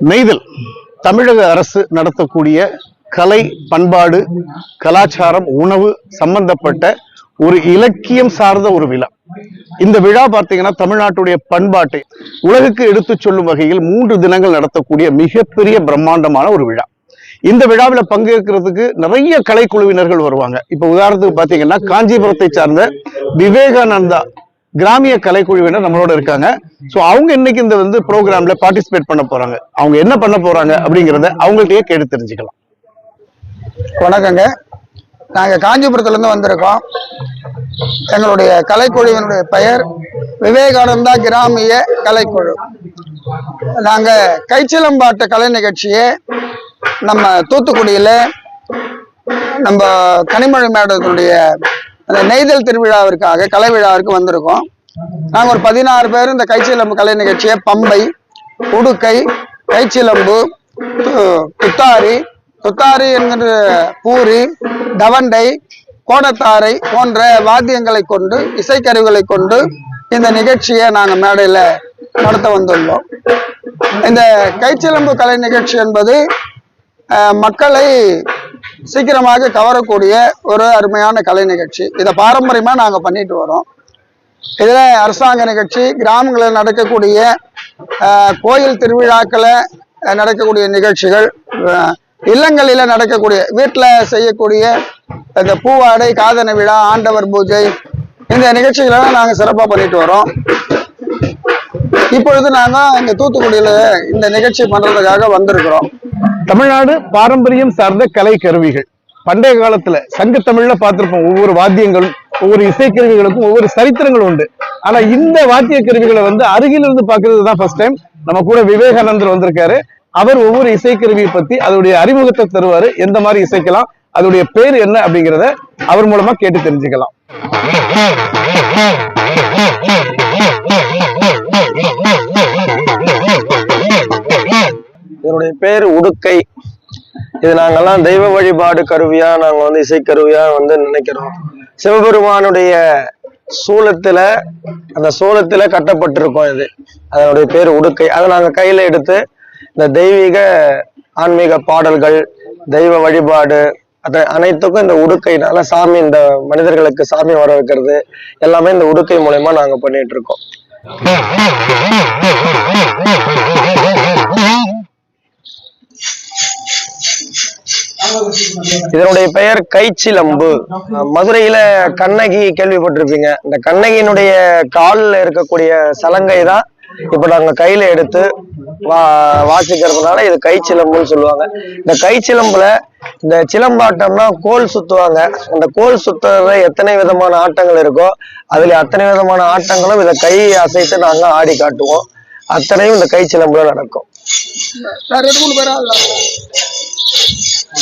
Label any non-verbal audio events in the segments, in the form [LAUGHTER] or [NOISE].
நெய்தல் தமிழக அரசு நடத்தக்கூடிய கலை பண்பாடு கலாச்சாரம் உணவு சம்பந்தப்பட்ட ஒரு இலக்கியம் சார்ந்த ஒரு விழா. இந்த விழா பார்த்தீங்கன்னா தமிழ்நாட்டுடைய பண்பாட்டை உலகுக்கு எடுத்து சொல்லும் வகையில் மூன்று தினங்கள் நடத்தக்கூடிய மிகப்பெரிய பிரம்மாண்டமான ஒரு விழா. இந்த விழாவில் பங்கேற்கிறதுக்கு நிறைய கலைக்குழுவினர்கள் வருவாங்க. இப்ப உதாரணத்துக்கு பாத்தீங்கன்னா காஞ்சிபுரத்தை சார்ந்த விவேகானந்தா கிராமிய கலைக்குழுவினர் நம்மளோட இருக்காங்க. சோ அவங்க இன்னைக்கு இந்த வந்து ப்ரோக்ராம்ல பார்ட்டிசிபேட் பண்ண போறாங்க. அவங்க என்ன பண்ண போறாங்க அப்படிங்கறத அவங்கள்ட்டயே கேட்டு தெரிஞ்சுக்கலாம். வணக்கங்க. நாங்கள் காஞ்சிபுரத்துலேருந்து வந்திருக்கோம். எங்களுடைய கலைக்குழுவினுடைய பெயர் விவேகானந்தா கிராமிய கலைக்குழு. நாங்கள் கைச்சிலம்பாட்டு கலை நிகழ்ச்சியை நம்ம தூத்துக்குடியில் நம்ம கனிமொழி மேடத்தினுடைய அந்த நெய்தல் திருவிழாவிற்காக கலை விழாவிற்கு வந்திருக்கோம். நாங்கள் ஒரு பதினாறு பேர் இந்த கைச்சிலம்பு கலை நிகழ்ச்சியை பம்பை உடுக்கை கைச்சிலம்பு துத்தாரி துத்தாரி என்கிற பூரி தவண்டை கோடத்தாரை போன்ற வாத்தியங்களை கொண்டு இசைக்கருவிகளை கொண்டு இந்த நிகழ்ச்சியை நாங்கள் மேடையில் நடத்த வந்துள்ளோம். இந்த கைச்சிலம்பு கலை நிகழ்ச்சி என்பது மக்களை சீக்கிரமாக கவரக்கூடிய ஒரு அருமையான கலை நிகழ்ச்சி. இதை பாரம்பரியமாக நாங்கள் பண்ணிட்டு வரோம். இதில் அரசாங்க நிகழ்ச்சி கிராமங்களில் நடக்கக்கூடிய கோயில் திருவிழாக்களை நடக்கக்கூடிய நிகழ்ச்சிகள் இல்லங்களில் நடக்கக்கூடிய வீட்டில் செய்யக்கூடிய இந்த பூவாடை காதன விழா ஆண்டவர் பூஜை இந்த நிகழ்ச்சிகளெல்லாம் நாங்கள் சிறப்பாக பண்ணிட்டு வரோம். இப்பொழுது நாங்கள் இங்கே தூத்துக்குடியில் இந்த நிகழ்ச்சி பண்ணுறதுக்காக வந்திருக்கிறோம். தமிழ்நாடு பாரம்பரியம் சார்ந்த கலை கருவிகள். பண்டைய காலத்துல சங்க தமிழ்ல பார்த்திருப்போம் ஒவ்வொரு வாத்தியங்களும் ஒவ்வொரு இசைக்கருவிகளுக்கும் ஒவ்வொரு சரித்திரங்கள் உண்டு. ஆனா இந்த வாத்திய கருவிகளை வந்து அருகில் இருந்து பாக்குறது தான் ஃபர்ஸ்ட் டைம் நம்ம கூட விவேகானந்தர் வந்திருக்காரு. அவர் ஒவ்வொரு இசைக்கருவியை பத்தி அதோடைய அறிமுகத்தை தருவாரு. எந்த மாதிரி இசைக்கலாம் அதோடைய பேர் என்ன அப்படிங்கிறத அவர் மூலமா கேட்டு தெரிஞ்சுக்கலாம். இதனுடைய பேர் உடுக்கை. இது நாங்கெல்லாம் தெய்வ வழிபாடு கருவியா நாங்க வந்து இசைக்கருவியா வந்து நினைக்கிறோம். சிவபெருமானுடைய சூலத்துல அந்த சூலத்துல கட்டப்பட்டிருக்கோம் இது. அதனுடைய பேர் உடுக்கை. அதை நாங்க கையில எடுத்து இந்த தெய்வீக ஆன்மீக பாடல்கள் தெய்வ வழிபாடு அது அனைத்துக்கும் இந்த உடுக்கைனால சாமி இந்த மனிதர்களுக்கு சாமி வர வைக்கிறது எல்லாமே இந்த உடுக்கை மூலயமா நாங்க பண்ணிட்டு இருக்கோம். [LAUGHS] இதனுடைய பெயர் கைச்சிலம்பு. மதுரையில கண்ணகி கேள்விப்பட்டிருப்பீங்க. இந்த கண்ணகியினுடைய காலில் இருக்கக்கூடிய சலங்கை தான் இப்ப நாங்க கையில எடுத்து வா வாசிக்கிறதுனால இது கைச்சிலம்புன்னு சொல்லுவாங்க. இந்த கைச்சிலம்புல இந்த சிலம்பாட்டம்னா கோல் சுத்துவாங்க. அந்த கோல் சுத்துறதுல எத்தனை விதமான ஆட்டங்கள் இருக்கோ அதுல அத்தனை விதமான ஆட்டங்களும் இதை கை அசைத்து நாங்க ஆடி காட்டுவோம். அத்தனையும் இந்த கைச்சிலம்புல நடக்கும்.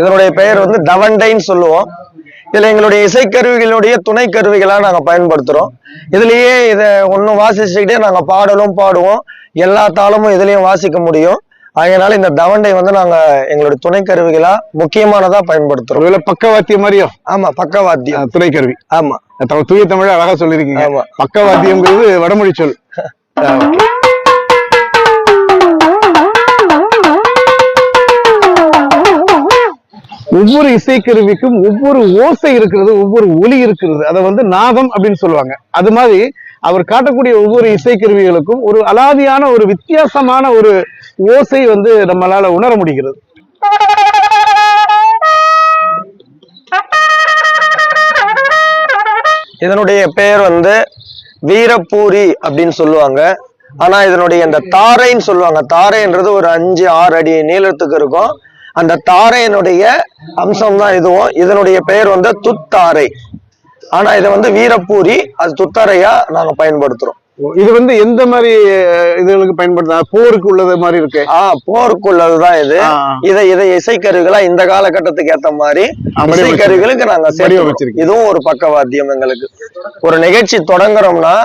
இதனுடைய பெயர் வந்து தவண்டைன்னு சொல்லுவோம். இதுல எங்களுடைய இசைக்கருவிகளுடைய துணை கருவிகளா நாங்க பயன்படுத்துறோம். இதுலயே இதை ஒன்னும் வாசிச்சுக்கிட்டே நாங்க பாடலும் பாடுவோம். எல்லா தாளமும் இதுலயும் வாசிக்க முடியும். அதனால இந்த தவண்டை வந்து நாங்க எங்களுடைய துணை கருவிகளா முக்கியமானதா பயன்படுத்துறோம். ஒருவேளை பக்கவாத்தியம் மாதிரியோ? ஆமா பக்கவாத்தியம். அஹ், துணைக்கருவி. ஆமா. தூய தமிழ் அழகா சொல்லியிருக்கீங்க. ஆமா. பக்கவாத்தியம்ங்கிறது வடமொழி சொல். [LAUGHS] ஒவ்வொரு இசைக்கருவிக்கும் ஒவ்வொரு ஓசை இருக்கிறது ஒவ்வொரு ஒலி இருக்கிறது. அதை வந்து நாதம் அப்படின்னு சொல்லுவாங்க. அது மாதிரி அவர் காட்டக்கூடிய ஒவ்வொரு இசைக்கருவிகளுக்கும் ஒரு அலாதியான ஒரு வித்தியாசமான ஒரு ஓசை வந்து நம்மளால உணர முடிகிறது. இதனுடைய பெயர் வந்து வீரப்பூரி அப்படின்னு சொல்லுவாங்க. ஆனா இதனுடைய இந்த தாரைன்னு சொல்லுவாங்க. தாரைன்றது ஒரு அஞ்சு ஆறு அடி நீளத்துக்கு இருக்கும். அந்த தாரையினுடைய அம்சம் தான் இதுவும். இதனுடைய பெயர் வந்து துத்தாரை. ஆனா இதை வந்து வீரப்பூரி அது துத்தாரையா நாங்க பயன்படுத்துறோம். இது வந்து எந்த மாதிரி இதுகளுக்கு பயன்படுத்தா போருக்கு உள்ளது மாதிரி இருக்கு? ஆஹ் போருக்குள்ளதுதான் இது. ஆ, இதை இதை இசைக்கருவிகளா இந்த காலகட்டத்துக்கு ஏத்த மாதிரி. இசைக்கருவிகளுக்கு நாங்க சேர்த்துக்கிறோம். வடிவமைச்சிருக்கு. இதுவும் ஒரு பக்கவாத்தியம் எங்களுக்கு. ஒரு நிகழ்ச்சி தொடங்குறோம்னா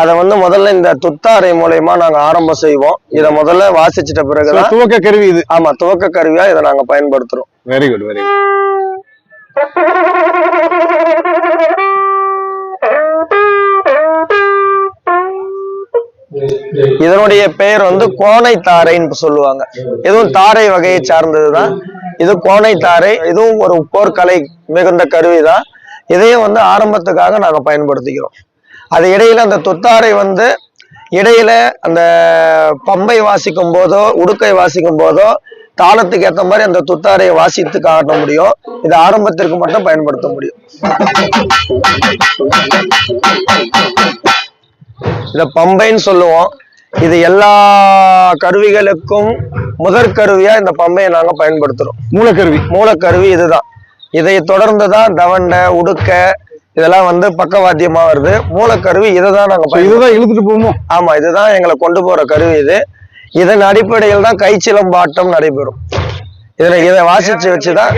அதை வந்து முதல்ல இந்த துத்தாரை மூலயமா நாங்க ஆரம்பம் செய்வோம். இதை முதல்ல வாசிச்சிட்ட பிறகுதான் துவக்க கருவி இது. ஆமா துவக்க கருவியா இதை நாங்க பயன்படுத்துறோம். வெரி குட் வெரி குட் இதனுடைய பெயர் வந்து கோணை தாரைன்னு சொல்லுவாங்க. இதுவும் தாரை வகையை சார்ந்ததுதான். இது கோணை தாரை இதுவும் ஒரு போர்க்கலை மிகுந்த கருவிதான். இதையும் வந்து ஆரம்பத்துக்காக நாங்க பயன்படுத்திக்கிறோம். அது இடையில அந்த துத்தாரை வந்து இடையில அந்த பம்பை வாசிக்கும் போதோ உடுக்கை வாசிக்கும் போதோ தாளத்துக்கு ஏத்த மாதிரி அந்த துத்தாரையை வாசித்து காட்ட முடியும். இது ஆரம்பத்திற்கு மட்டும் பயன்படுத்த முடியும். இத பம்பைன்னு சொல்லுவோம். இது எல்லா கருவிகளுக்கும் முதற் கருவியா இந்த பம்பையை நாங்க பயன்படுத்துறோம். மூலக்கருவி. மூலக்கருவி இதுதான். இதை தொடர்ந்து தான் தவண்டை உடுக்க இதெல்லாம் வந்து பக்கவாத்தியமா வருது. மூலக்கருவி இதை தான் நாங்க. இதுதான் இழுத்துட்டு போகுமோ? ஆமா இதுதான் எங்களை கொண்டு போற கருவி இது. இதன் அடிப்படையில் தான் கைச்சிலம்பாட்டம் நடைபெறும். இதுல இதை வாசிச்சு வச்சுதான்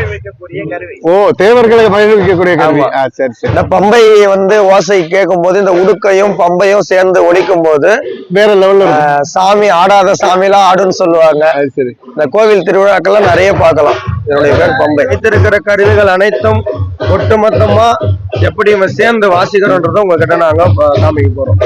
ஓ தேவர்களை மகிழ்விக்கக்கூடிய கருவி. சரி சரி. இந்த பம்பை வந்து ஓசை கேட்கும் போது இந்த உடுக்கையும் பம்பையும் சேர்ந்து ஒலிக்கும் போது வேற லெவல்ல சாமி ஆடாத சாமிலாம் ஆடுன்னு சொல்லுவாங்க. இந்த கோவில் திருவிழாக்கள்லாம் நிறைய பார்க்கலாம். இதனுடைய பேர் பம்பை. வைத்திருக்கிற கருவிகள் அனைத்தும் ஒட்டுமொத்தமா எப்படி இவன் சேர்ந்து வாசிக்கிறோன்றதை உங்ககிட்ட நாங்க காமிக்க போறோம்